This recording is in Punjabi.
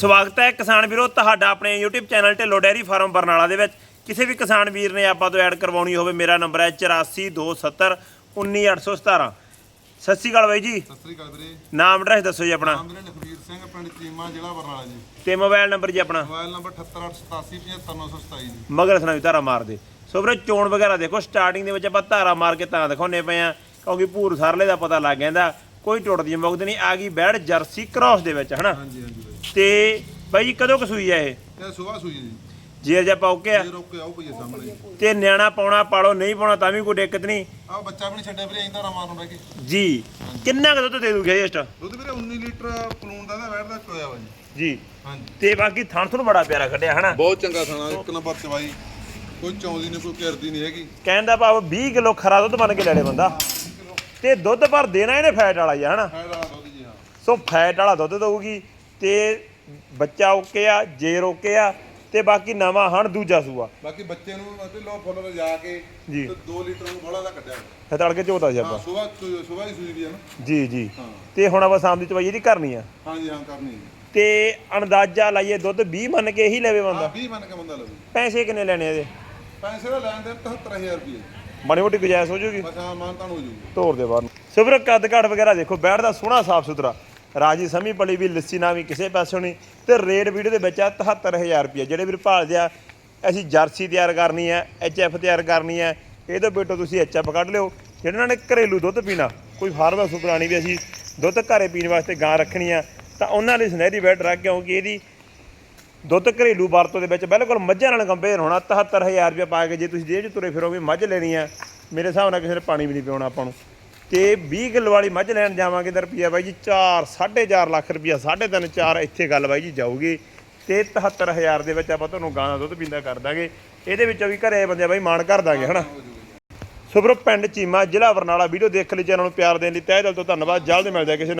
ਸਵਾਗਤ ਹੈ ਕਿਸਾਨ ਵੀਰੋ ਤੁਹਾਡਾ ਆਪਣੇ YouTube channel Dhillon dairy farm Barnala ਦੇ ਵਿੱਚ। ਕਿਸੇ ਵੀ ਕਿਸਾਨ ਵੀਰ ਨੇ ਆਪਾਂ ਤੋਂ ਐਡ ਕਰਵਾਉਣੀ ਹੋਵੇ ਮੇਰਾ ਨੰਬਰ ਹੈ 8427 19817 ਸਤਿ ਸ਼੍ਰੀ ਅਕਾਲ ਬਾਈ ਜੀ। ਸਤਿ ਸ੍ਰੀ ਅਕਾਲ ਵੀਰੇ। ਨਾਮ ਐਡਰੈਸ ਦੱਸੋ ਜੀ ਆਪਣਾ। ਨਾਮ ਵੀਰੇ ਲਖਵੀਰ ਸਿੰਘ ਪਿੰਡ ਚੀਮਾ ਜ਼ਿਲ੍ਹਾ ਬਰਨਾਲਾ ਜੀ। ਤੇ ਮੋਬਾਈਲ ਨੰਬਰ ਜੀ ਆਪਣਾ। ਮੋਬਾਈਲ ਨੰਬਰ 7888755927 ਜੀ। ਮਗਰ ਸੁਣਾ ਵੀ ਧਾਰਾ ਮਾਰ ਦੇ ਸੋ ਵੀਰੇ ਚੋਣ ਵਗੈਰਾ ਦੇਖੋ ਸਟਾਰਟਿੰਗ ਦੇ ਵਿੱਚ ਆਪਾਂ ਧਾਰਾ ਮਾਰ ਕੇ ਤਾਂ ਦਿਖਾਉਨੇ ਪਏ ਆ ਕਿਉਂਕਿ ਭੂਰ ਸਰਲੇ ਦਾ ਪਤਾ ਲੱਗ ਜਾਂਦਾ ਕੋਈ ਟੁੱਟਦੀ ਮੁਕਦ ਨਹੀਂ ਆ ਗਈ ਬੈੜ ਜਰਸੀ ਕ੍ਰਾਸ ਦੇ ਵਿੱਚ ਹਨਾ? ਹਾਂਜੀ ਹਾਂਜੀ। ਤੇ ਬਾਈ ਜੀ ਕਦੋਂ ਕਸੂਈ ਹੈ ਇਹ? ਇਹ ਸੁਬਾਹ ਸੂਈ ਜੀ। ਜਾਂ ਆ। ਇਹ ਰੋਕ ਕੇ ਆਓ ਭਈਏ ਸਾਹਮਣੇ ਤੇ ਨਿਆਣਾ ਪਾਉਣਾ ਪਾਲੋ ਨਹੀਂ ਪਾਉਣਾ ਤਾਂ ਵੀ ਕੋਈ ਦਿੱਕਤ ਨਹੀਂ। ਆਹ ਬੱਚਾ ਵੀ ਨਹੀਂ ਛੱਡਿਆ ਵੀਰੇ ਇੰਦਾ ਰਮਾਨ ਨੂੰ ਬਹਿ ਕੇ। ਜੀ। ਕਿੰਨਾ ਕੁ ਦੁੱਧ ਦੇ ਦੂਗੇ ਇਸ ਦੁੱਧ ਵੀਰੇ 19 ਲੀਟਰ ਪਲੂਣ ਦਾ ਦਾ ਬੈਠਦਾ ਚੋਇਆ ਵਾ ਜੀ। ਜੀ। ਹਾਂਜੀ। ਤੇ ਬਾਕੀ ਥਣ ਥਣ ਬੜਾ ਪਿਆਰਾ ਕੱਢਿਆ ਹਨਾ? ਬਹੁਤ ਚੰਗਾ ਖਾਣਾ ਇੱਕ ਨੰਬਰ ਚਵਾਈ ਕੋਈ ਚੌਂਦੀ ਨਹੀਂ ਕੋਈ ਕਿਰਦੀ ਨਹੀਂ ਹੈਗੀ। ਕਹਿੰਦਾ ਭਾਵ 20 ਕਿਲੋ ਖਰਾ ਦੁੱਧ ਬਣ ਕੇ ਲੈ ਲੈ ਬੰਦਾ। ਤੇ ਦੁੱਧ ਪਰ ਦੇਣਾ ਇਹਨੇ ਫੈਟ ਵਾਲਾ ਹੀ ਆ ਹਨਾ? ਫੈਟ ਵਾਲਾ ਦੁੱਧ ਜੀ ਹਾਂ। ਸੋ ਫੈਟ ਵਾਲਾ ਦੁੱਧ ਦਊਗੀ। ਤੇ ਬੱਚਾ ਓਕੇ ਆ ਜੇਰ ਓਕੇ ਆ ਤੇ ਬਾਕੀ ਨਵਾਂ ਹਣ ਦੂਜਾ ਸੂਆ। ਬਾਕੀ ਬੱਚੇ ਨੂੰ ਢਿੱਲੋਂ ਫੁੱਲ ਰਜਾ ਕੇ ਜੀ। ਤੇ 2 ਲੀਟਰ ਨੂੰ ਬੋਲਾ ਦਾ ਕੱਢਿਆ। ਫਿਰ ਤੜਕੇ ਝੋਤਾ ਜੀ ਹਾਂ ਆਪਾਂ ਸੁਬਾਹ ਸੁਬਾਹ ਹੀ ਸੂਈ ਦੀ ਹੈ ਨਾ। ਜੀ ਜੀ। ਹਾਂ। ਤੇ ਹੁਣ ਆਪਾਂ ਸ਼ਾਮ ਦੀ ਚਵਾਈ ਇਹਦੀ ਕਰਨੀ ਆ। ਹਾਂਜੀ ਹਾਂ ਕਰਨੀ ਜੀ ਤੇ ਅੰਦਾਜ਼ਾ ਲਾਈਏ ਦੁੱਧ 20 ਮੰਨ ਕੇ ਹੀ ਲਵੇ ਬੰਦਾ। ਹਾਂ 20 ਮੰਨ ਕੇ ਬੰਦਾ ਲਵੇ। ਪੈਸੇ ਕਿੰਨੇ ਲੈਣੇ ਇਹਦੇ? ਪੈਸੇ ਦਾ ਲੈਣ ਦੇ 73000 ਰੁਪਏ। ਮਾੜੀ ਮੋਟੀ ਗੁਜਾਇਸ਼ ਹੋ ਜੂਗੀ। ਬਸ ਹਾਂ ਮਾਨ ਤਾਂ ਹੋ ਜੂਗੀ। ਤੋਰ ਦੇ ਬਾਹਰ ਸੁਬਰ ਕੱਦ ਕਾਠ ਵਗੈਰਾ ਦੇਖੋ ਬੈਠ ਦਾ ਸੋਹਣਾ ਸਾਫ਼ ਸੁਥਰਾ ਰਾਜੀ ਸਮੀ ਪਲੀ ਵੀ ਲੱਸੀ ਨਾ ਵੀ ਕਿਸੇ ਪਾਸੋਂ ਨਹੀਂ। ਤੇ ਰੇਟ ਵੀਡੀਓ ਦੇ ਵਿੱਚ ਆ 73000 ਰੁਪਏ ਜਿਹੜੇ ਵੀਰ ਭਾਲਦੇ ਆ, ਅਸੀਂ ਜਰਸੀ ਤਿਆਰ ਕਰਨੀ ਹੈ ਐਚਐਫ ਤਿਆਰ ਕਰਨੀ ਹੈ ਇਹਦੇ ਬੇਟੋ ਤੁਸੀਂ ਐਚਐਫ ਕੱਢ ਲਿਓ। ਜਿਹਨਾਂ ਨੇ ਘਰੇਲੂ ਦੁੱਧ ਪੀਣਾ, ਕੋਈ ਫਾਰਮ ਹਾਊਸ ਪੁਰਾਣੀ ਵੀ ਅਸੀਂ ਦੁੱਧ ਘਰੇ ਪੀਣ ਵਾਸਤੇ ਗਾਂ ਰੱਖਣੀ ਆ, ਤਾਂ ਉਹਨਾਂ ਲਈ ਸੁਨਹਿਰੀ ਬੈਡ ਰੱਖ ਕਿਉਂਕਿ ਇਹਦੀ। ਦੁੱਧ ਘਰੇਲੂ ਵਰਤੋਂ ਦੇ ਵਿੱਚ ਬਿਲਕੁਲ ਮੱਝਾਂ ਨਾਲ ਕੰਪੇਅਰ ਹੋਣਾ 73000 ਰੁਪਏ ਪਾ ਕੇ ਜੇ ਤੁਸੀਂ ਜੇਬ 'ਚ ਤੁਰੇ ਫਿਰੋਗੇ, ਮੱਝ ਲੈਣੀ ਆ। ਮੇਰੇ ਹਿਸਾਬ ਨਾਲ ਕਿਸੇ ਨੇ ਪਾਣੀ ਵੀ ਨਹੀਂ ਪਿਉਣਾ ਆਪਾਂ ਨੂੰ। ਤੇ 20 ਕਿਲੋ ਵਾਲੀ ਮੱਝ ਲੈਣ ਜਾਵਾਂਗੇ ਤਾਂ ਰੁਪਈਆ ਬਾਈ ਜੀ 4 4.5 ਲੱਖ ਰੁਪਿਆ 3.5 4 ਇੱਥੇ ਗੱਲ ਬਾਈ ਜੀ ਜਾਊਗੀ। ਤੇ 73000 ਦੇ ਵਿੱਚ ਆਪਾਂ ਤੁਹਾਨੂੰ ਗਾਂ ਦਾ ਦੁੱਧ ਪੀਂਦਾ ਕਰ ਦਾਂਗੇ। ਇਹਦੇ ਵਿੱਚੋਂ ਵੀ ਘਰੇ ਬੰਦੇ ਬਾਈ ਮਾਣ ਕਰ ਦਾਂਗੇ, ਹਨਾ? ਸੁਬਰੋ ਪਿੰਡ ਚੀਮਾ ਜ਼ਿਲ੍ਹਾ ਬਰਨਾਲਾ, ਵੀਡੀਓ ਦੇਖ ਲਈ ਚੈਨਲ ਨੂੰ ਪਿਆਰ ਦੇਣ ਲਈ ਤਹਿ ਦਿਲ ਤੋਂ ਧੰਨਵਾਦ। ਜਲਦ ਮਿਲਦੇ ਆ ਕਿਸੇ